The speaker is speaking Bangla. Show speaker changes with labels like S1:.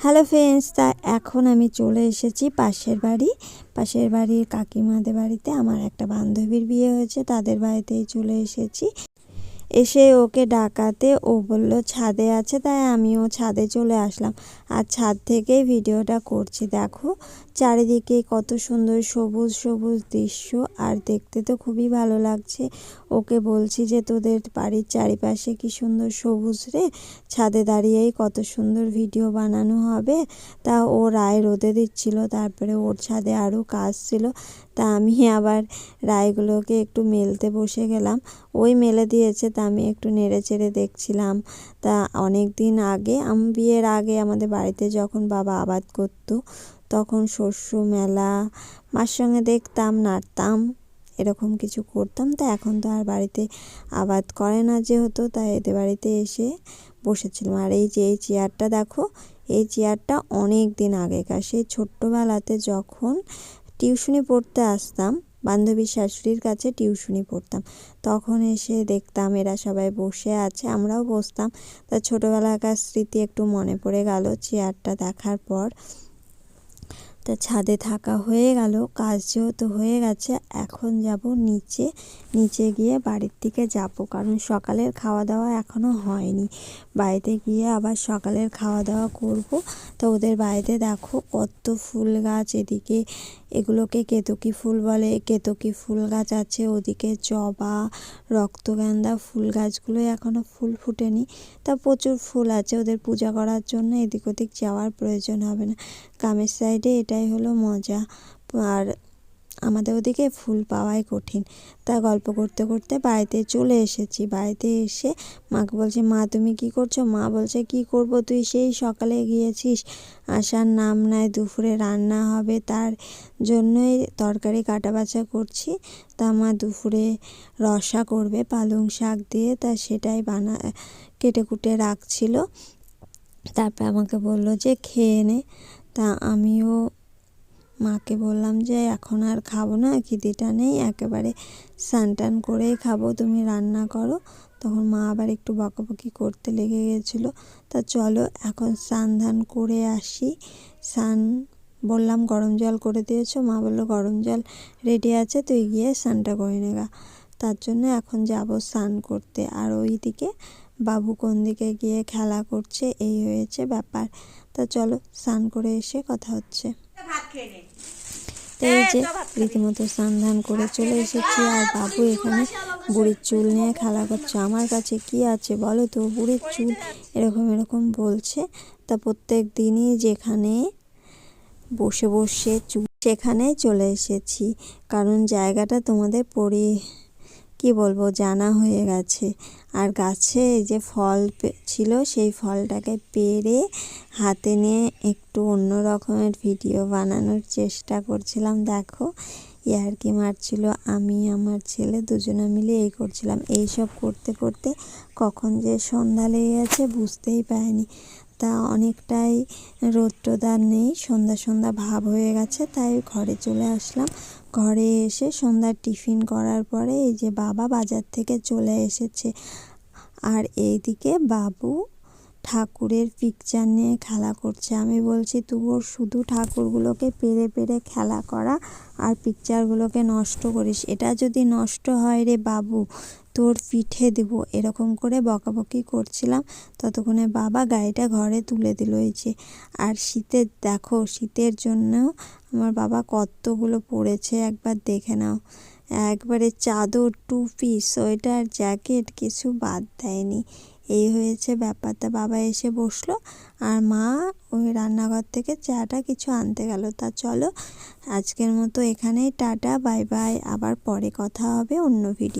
S1: হ্যালো ফ্রেন্ডস তা এখন আমি চলে এসেছি পাশের বাড়ি। পাশের বাড়ির কাকিমাদের বাড়িতে আমার একটা বান্ধবীর বিয়ে হয়েছে, তাদের বাড়িতেই চলে এসেছি। এসে ওকে ডাকাতে ও বলল, ছাদে আছে, তাই আমিও ছাদে চলে আসলাম। আর ছাদ থেকেই ভিডিওটা করছি। দেখো, চারিদিকে কত সুন্দর সবুজ সবুজ দৃশ্য, আর দেখতে তো খুবই ভালো লাগছে। ওকে বলছি যে, তোদের বাড়ির চারিপাশে কি সুন্দর সবুজ রে? ছাদে দাঁড়িয়েই কত সুন্দর ভিডিও বানানো হবে। তা ও রায় রোদে দিচ্ছিল, তারপরে ওর ছাদে আরও কাজ ছিল। তা আমি আবার রায়গুলোকে একটু মেলতে বসে গেলাম। ওই মেলে দিয়েছে তা আমি একটু নেড়ে চেড়ে দেখছিলাম। তা অনেক দিন আগে, আমি বিয়ের আগে আমাদের বাড়িতে যখন বাবা আবাদ করতো, তখন শস্য মেলা, মার সঙ্গে দেখতাম, নাড়তাম, এরকম কিছু করতাম। তা এখন তো আর বাড়িতে আবাদ করে না যেহেতু, তাই এদের বাড়িতে এসে বসেছিলাম। আর এই যে, এই চেয়ারটা দেখো, এই চেয়ারটা অনেক দিন আগেকার। সেই ছোট্টবেলাতে যখন টিউশনি পড়তে আসতাম বান্ধবীর শাশুড়ির কাছে টিউশনি পড়তাম। তখন এসে দেখতাম এরা সবাই বসে আছে, আমরাও বসতাম। তা ছোটোবেলাকার স্মৃতি একটু মনে পড়ে গেল, চেয়ারটা দেখার পর। তা ছাদে থাকা হয়ে গেল, কাজ যেহেতু হয়ে গেছে, এখন যাব নিচে নিচে গিয়ে বাড়ির দিকে যাব, কারণ সকালের খাওয়া দাওয়া এখনও হয়নি। বাড়িতে গিয়ে আবার সকালের খাওয়া দাওয়া করব। তো ওদের বাড়িতে দেখো কত ফুল গাছ, এদিকে এগুলোকে কেতকি ফুল বলে, কেতকি ফুল গাছ আছে, ওদিকে জবা রক্তগান্ধা ফুল গাছগুলো এখনও ফুল ফুটেনি। তা প্রচুর ফুল আছে, ওদের পূজা করার জন্য এদিক ওদিক যাওয়ার প্রয়োজন হবে না। গ্রামের সাইডে এটাই হলো মজা। আর আমাদের ওদিকে ফুল পাওয়াই কঠিন। তা গল্প করতে করতে বাড়িতে চলে এসেছি। বাড়িতে এসে মাকে বলছি, মা, তুমি কি করছ? মা বলছে, কি করব তুই? সেই সকালে গিয়েছিস। আসার নাম নাই, দুপুরে রান্না হবে। তার জন্যই তরকারি কাটা বাছা করছি। তা মা দুপুরে রসা করবে, পালং শাক দিয়ে। তা সেটাই বানা, কেটে কুটে রাখছিল। তারপর আমাকে বলল যে, খেয়ে নে। তা আমিও মাকে বললাম যে, এখন আর খাব না, খিদিটা নেই, একেবারে স্নান টান করেই খাব, তুমি রান্না করো। তখন মা আবার একটু বকাবকি করতে লেগে গেছিল। তা চলো, এখন স্নান ধান করে আসি। স্নান, বললাম, গরম জল করে দিয়েছ? মা বলল, গরম জল রেডি আছে, তুই গিয়ে স্নানটা করে নেগা তার জন্য এখন যাব স্নান করতে। আর ওই দিকে বাবু কোন দিকে গিয়ে খেলা করছে, এই হয়েছে ব্যাপার। তা চলো, স্নান করে এসে কথা হচ্ছে। এই যে রীতিমতো সন্ধান করে চলে এসেছি আর বাবু এখানে বুড়ির চুল নিয়ে খেলা করছে। আমার কাছে কি আছে বলো তো? বুড়ির চুল এরকম এরকম বলছে। তা প্রত্যেক দিনই যেখানে বসে বসে চুল সেখানে চলে এসেছি। কারণ জায়গাটা তোমাদের পরি কি বলব, জানা হয়ে গেছে। আর গাছে যে ফল ছিল সেই ফলটাকে পেরে হাতে নিয়ে একটু অন্য রকমের ভিডিও বানানোর চেষ্টা করছিলাম। দেখো ইয়ার্কি মারছিল, আমি, আমার ছেলে দুজনে মিলে এই করছিলাম। এই সব করতে করতে কখন যে সন্ধ্যা লেগে গেছে বুঝতেই পারিনি। তা অনেকটাই রোদ টোদ আর নেই, সন্ধ্যা সন্ধ্যা ভাব হয়ে গেছে, তাই ঘরে চলে আসলাম। ঘরে এসে সন্ধ্যার টিফিন করার পরে এই যে বাবা বাজার থেকে চলে এসেছে। আর এইদিকে বাবু ঠাকুরের পিকচার নিয়ে খেলা করছে। আমি বলছি তোর শুধু ঠাকুরগুলোকে পেরে পেরে খেলা করা আর পিকচারগুলোকে নষ্ট করিস। এটা যদি নষ্ট হয় রে বাবু, তোর পিঠে দেবো। এরকম করে বকাবকি করছিলাম। ততক্ষণে বাবা গাড়িটা ঘরে তুলে দিল যে। আর শীতের দেখো, শীতের জন্য আমার বাবা কতগুলো পড়েছে, একবার দেখে নাও। একবারে চাদর টুপি সোয়েটার, জ্যাকেট, কিছু বাদ দেয়নি। এই হয়েছে ব্যাপারটা। বাবা এসে বসল আর মা ওই রান্নাঘর থেকে চাটা কিছু আনতে গেল। তা চলো আজকের মতো এখানেই, টাটা বাই বাই আবার পরে কথা হবে অন্য ভিডিও